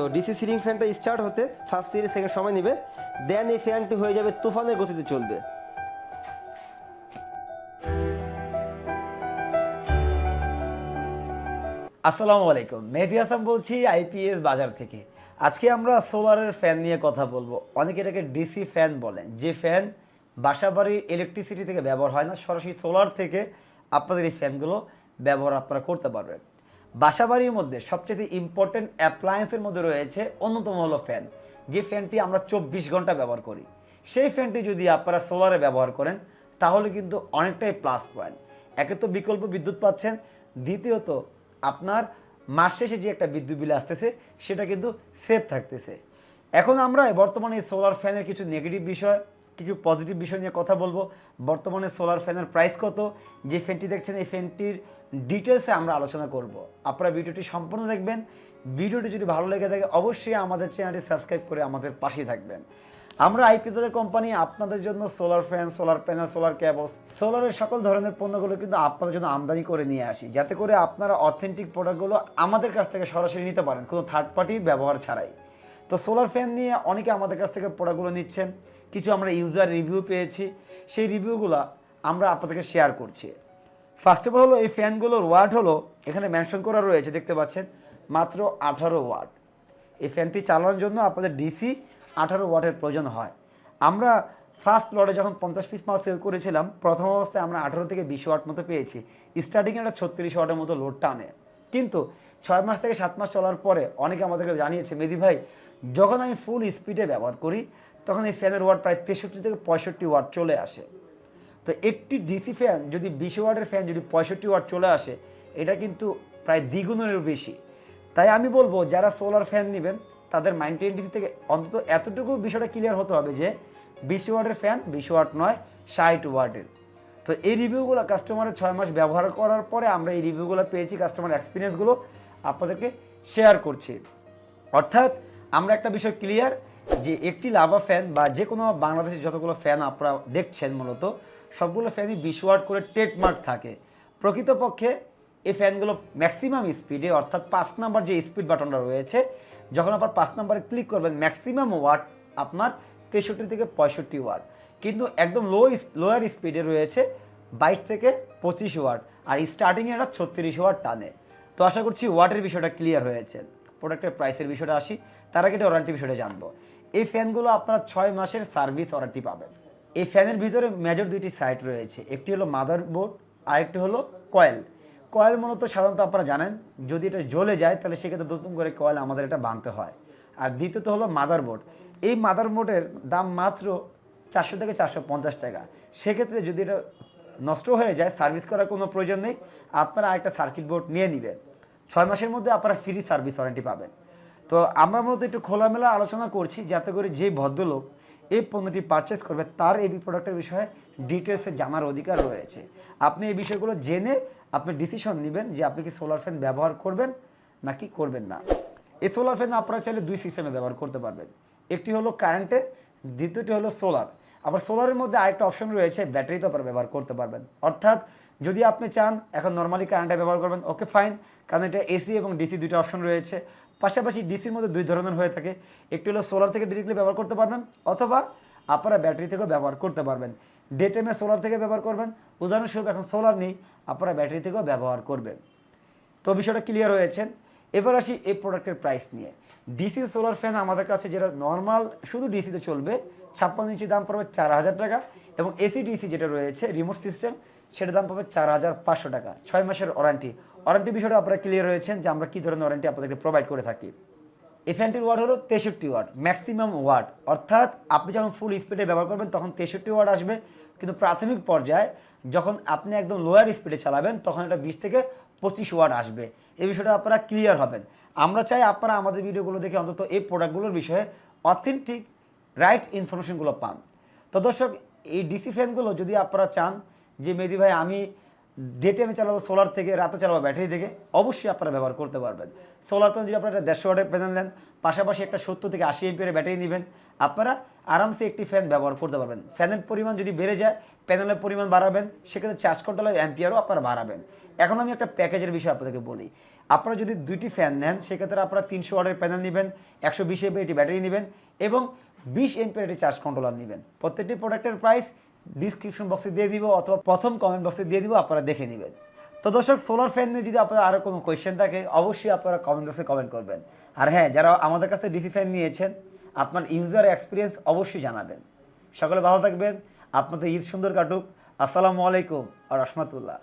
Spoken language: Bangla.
তো ডিসি সিলিং ফ্যানটা স্টার্ট হতে ফার্স্ট তিরিশ সেকেন্ড সময় নেবে। দেন এই ফ্যানটি হয়ে যাবে তুফানের গতিতে চলবে। আসসালামু আলাইকুম। মেহেদি হাসান বলছি আইপিএস বাজার থেকে। আজকে আমরা সোলারের ফ্যান নিয়ে কথা বলব। অনেকে এটাকে ডিসি ফ্যান বলেন। যে ফ্যান বাসাবাড়ির ইলেকট্রিসিটি থেকে ব্যবহার হয় না, সরাসরি সোলার থেকে আপনাদের এই ফ্যানগুলো ব্যবহার আপনারা করতে পারবেন। বাসাবাড়ির মধ্যে সবচেয়ে ইম্পর্টেন্ট অ্যাপ্লায়েন্সের মধ্যে রয়েছে অন্যতম হলো ফ্যান যে ফ্যানটি আমরা চব্বিশ ঘণ্টা ব্যবহার করি। সেই ফ্যানটি যদি আপনারা সোলারে ব্যবহার করেন, তাহলে কিন্তু অনেকটাই প্লাস পয়েন্ট একে তো বিকল্প বিদ্যুৎ পাচ্ছেন, দ্বিতীয়ত আপনার মাস শেষে যে একটা বিদ্যুৎ বিল আসতেছে, সেটা কিন্তু সেভ থাকতেছে। এখন আমরা বর্তমানে সোলার ফ্যানের কিছু নেগেটিভ বিষয়, কিছু পজিটিভ বিষয় নিয়ে কথা বলব। বর্তমানে সোলার ফ্যানের প্রাইস কত? যে ফ্যানটি দেখছেন, এই ফ্যানটির ডিটেলসে আমরা আলোচনা করব। আপনারা ভিডিওটি সম্পূর্ণ দেখবেন। ভিডিওটি যদি ভালো লেগে থাকে, অবশ্যই আমাদের চ্যানেলটি সাবস্ক্রাইব করে আমাদের পাশেই থাকবেন। আমরা আইপিএলের কোম্পানি, আপনাদের জন্য solar fan solar panel solar cable সোলারের সকল ধরনের পণ্যগুলো কিন্তু আপনাদের জন্য আমদানি করে নিয়ে আসি। যাতে করে আপনারা অথেন্টিক প্রোডাক্টগুলো আমাদের কাছ থেকে সরাসরি নিতে পারেন, কোনো থার্ড পার্টির ব্যবহার ছাড়াই। তো সোলার ফ্যান নিয়ে অনেকে আমাদের কাছ থেকে প্রোডাক্টগুলো নিচ্ছেন। কিছু আমরা ইউজার রিভিউ পেয়েছি। সেই রিভিউগুলো আমরা আপনাদেরকে শেয়ার করছি। ফার্স্ট অফ অল হলো এই ফ্যানগুলোর ওয়াট হলো, এখানে মেনশন করা রয়েছে, দেখতে পাচ্ছেন, মাত্র আঠারো ওয়াট এই ফ্যানটি চালানোর জন্য আপনাদের ডিসি আঠারো ওয়াটের প্রয়োজন হয়। আমরা ফার্স্ট লটে যখন পঞ্চাশ পিস মাল সেল করেছিলাম, প্রথম অবস্থায় আমরা আঠারো থেকে বিশ ওয়াট মতো পেয়েছি। স্টার্টিংয়ে একটা ছত্রিশ ওয়াটের মতো লোড টানে। কিন্তু ছয় মাস থেকে সাত মাস চলার পরে অনেকে আমাদেরকে জানিয়েছে, মেদি ভাই, যখন আমি ফুল স্পিডে ব্যবহার করি, তখন এই ফ্যানের ওয়াট প্রায় তেষট্টি থেকে পঁয়ষট্টি ওয়াট চলে আসে। তো একটি ডিসি ফ্যান যদি বিশ ওয়াটের ফ্যান যদি পঁয়ষট্টি ওয়াট চলে আসে, এটা কিন্তু প্রায় দ্বিগুণেরও বেশি। তাই আমি বলব, যারা সোলার ফ্যান নেবেন, তাদের মাইন্ড ডিসি থেকে অন্তত এতটুকু বিষয়টা ক্লিয়ার হতে হবে যে, বিশ ওয়াটের ফ্যান বিশ ওয়াট নয়, ষাট ওয়াটের। তো এই রিভিউগুলো কাস্টমারের ছয় মাস ব্যবহার করার পরে আমরা এই রিভিউগুলো পেয়েছি কাস্টমার এক্সপিরিয়েন্সগুলো আপনাদেরকে শেয়ার করছি। অর্থাৎ আমরা একটা বিষয় ক্লিয়ার যে, একটি লাভা ফ্যান বা যে কোনো বাংলাদেশের যতগুলো ফ্যান আপনারা দেখছেন মূলত সবগুলো ফ্যানই বিশ ওয়াট করে ট্রেডমার্ক থাকে। প্রকৃতপক্ষে এই ফ্যানগুলো ম্যাক্সিমাম স্পিডে অর্থাৎ পাঁচ নাম্বার যে স্পিড বাটনটা রয়েছে, যখন আপনার পাঁচ নাম্বারে ক্লিক করবেন ম্যাক্সিমাম ওয়াট আপনার তেষট্টি থেকে পঁয়ষট্টি ওয়াট কিন্তু একদম লো লোয়ার স্পিডে রয়েছে বাইশ থেকে পঁচিশ ওয়াট আর স্টার্টিংয়ে এটা ছত্রিশ ওয়াট টানে। তো আশা করছি ওয়াটের বিষয়টা ক্লিয়ার হয়েছে। প্রোডাক্টের প্রাইসের বিষয়টা আসি, তার আগে ওয়ারেন্টি বিষয়টা জানব। এই ফ্যানগুলো আপনার ছয় মাসের সার্ভিস ওয়ারেন্টি পাবেন। এই ফ্যানের ভিতরে মেজর দুইটি সাইট রয়েছে। একটি হলো মাদার বোর্ড আরেকটি হলো কয়েল কয়েল মূলত সাধারণত আপনারা জানেন, যদি এটা জ্বলে যায়, তাহলে সেক্ষেত্রে নতুন করে কয়েল আমাদের এটা বাঁধতে হয়। আর দ্বিতীয়ত হলো মাদার বোর্ড এই মাদার বোর্ডের দাম মাত্র চারশো থেকে চারশো পঞ্চাশ টাকা। সেক্ষেত্রে যদি এটা নষ্ট হয়ে যায় সার্ভিস করার কোনো প্রয়োজন নেই, আপনারা একটা সার্কিট বোর্ড নিয়ে নেবেন। ছয় মাসের মধ্যে আপনারা ফ্রি সার্ভিস ওয়ারেন্টি পাবেন। তো আমরা মূলত একটু খোলামেলা আলোচনা করছি, যাতে করে যে ভদ্রলোক এই পণ্যটি পারচেস করবে, তার এই প্রোডাক্টের বিষয়ে ডিটেলসে জানার অধিকার রয়েছে। আপনি এই বিষয়গুলো জেনে আপনি ডিসিশন নেবেন যে আপনি কি সোলার ফ্যান ব্যবহার করবেন নাকি করবেন না। এই সোলার ফ্যান আপনারা চাইলে দুই সিস্টেমে ব্যবহার করতে পারবেন। একটি হলো কারেন্টে দ্বিতীয়টি হলো সোলার আবার সোলারের মধ্যে আরেকটা অপশন রয়েছে ব্যাটারিতে আপনারা ব্যবহার করতে পারবেন। অর্থাৎ যদি আপনি চান, এখন নর্মালি কারেন্টে ব্যবহার করবেন ওকে ফাইন কারণ এটা এসি এবং ডিসি দুটো অপশন রয়েছে। পাশাপাশি ডিসির মধ্যে দুই ধরনের হয়ে থাকে। একটি হলো সোলার থেকে ডিরেক্টলি ব্যবহার করতে পারবেন, অথবা আপনারা ব্যাটারি থেকেও ব্যবহার করতে পারবেন। ডে টাইমে সোলার থেকে ব্যবহার করবেন। উদাহরণস্বরূপ, এখন সোলার নেই, আপনারা ব্যাটারি থেকেও ব্যবহার করবেন। তো বিষয়টা ক্লিয়ার হয়েছে। এবার আসি এই প্রোডাক্টের প্রাইস নিয়ে। ডিসি সোলার ফ্যান আমাদের কাছে যেটা নর্মাল শুধু ডিসিতে চলবে, ছাপ্পান্ন ইঞ্চি দাম পড়বে চার হাজার টাকা, এবং এসি ডিসি যেটা রয়েছে রিমোট সিস্টেম সেটার দাম পাবে চার হাজার পাঁচশো টাকা। ছয় মাসের ওয়ারেন্টি। ওয়ারেন্টি বিষয়টা আপনারা ক্লিয়ার রয়েছেন যে আমরা কী ধরনের ওয়ারেন্টি আপনাদেরকে প্রোভাইড করে থাকি। এই ফ্যানটির ওয়াট হলো তেষট্টি ওয়াট ম্যাক্সিমাম ওয়াট অর্থাৎ আপনি যখন ফুল স্পিডে ব্যবহার করবেন, তখন তেষট্টি ওয়াট আসবে। কিন্তু প্রাথমিক পর্যায়ে যখন আপনি একদম লোয়ার স্পিডে চালাবেন, তখন এটা বিশ থেকে পঁচিশ ওয়াট আসবে। এই বিষয়টা আপনারা ক্লিয়ার হবেন। আমরা চাই আপনারা আমাদের ভিডিওগুলো দেখে অন্তত এই প্রোডাক্টগুলোর বিষয়ে অথেন্টিক রাইট ইনফরমেশনগুলো পান। তো দর্শক, এই ডিসি ফ্যানগুলো যদি আপনারা চান যে মেদি ভাই, আমি ডে টাইমে চালাবো সোলার থেকে, রাতে চালাবো ব্যাটারি থেকে, অবশ্যই আপনারা ব্যবহার করতে পারবেন। সোলার প্যানেল যদি আপনারা একটা দেড়শো ওয়াটের প্যানেল নেন, পাশাপাশি একটা সত্তর থেকে আশি এমপিয়ারের ব্যাটারি নেবেন, আপনারা আরামসে একটি ফ্যান ব্যবহার করতে পারবেন। ফ্যানের পরিমাণ যদি বেড়ে যায় প্যানেলের পরিমাণ বাড়াবেন, সেক্ষেত্রে চার্জ কন্ট্রোলের অ্যাম্পিয়ারও আপনারা বাড়াবেন। এখন আমি একটা প্যাকেজের বিষয়ে আপনাদেরকে বলি। আপনারা যদি দুইটি ফ্যান নেন, সেক্ষেত্রে আপনারা তিনশো ওয়াটের প্যানেল নেবেন, একশো বিশ এমপি একটি ব্যাটারি নেবেন এবং বিশ এমপি একটি চার্জ কন্ট্রোলার নেবেন। প্রত্যেকটি প্রোডাক্টের প্রাইস ডিসক্রিপশন বক্সে দিয়ে দিব অথবা প্রথম কমেন্ট বক্সে দিয়ে দিব, আপনারা দেখে নেবেন। তো দর্শক সোলার ফ্যান নিয়ে যদি আপনার আরও কোনো কোয়েশ্চেন থাকে, অবশ্যই আপনারা কমেন্ট বক্সে কমেন্ট করবেন। আর হ্যাঁ যারা আমাদের কাছে ডিসি ফ্যান নিয়েছেন, আপনার ইউজার এক্সপিরিয়েন্স অবশ্যই জানাবেন। সকলে ভালো থাকবেন, আপনাদের ঈদ সুন্দর কাটুক। আসসালামু আলাইকুম আর রহমতুল্লাহ।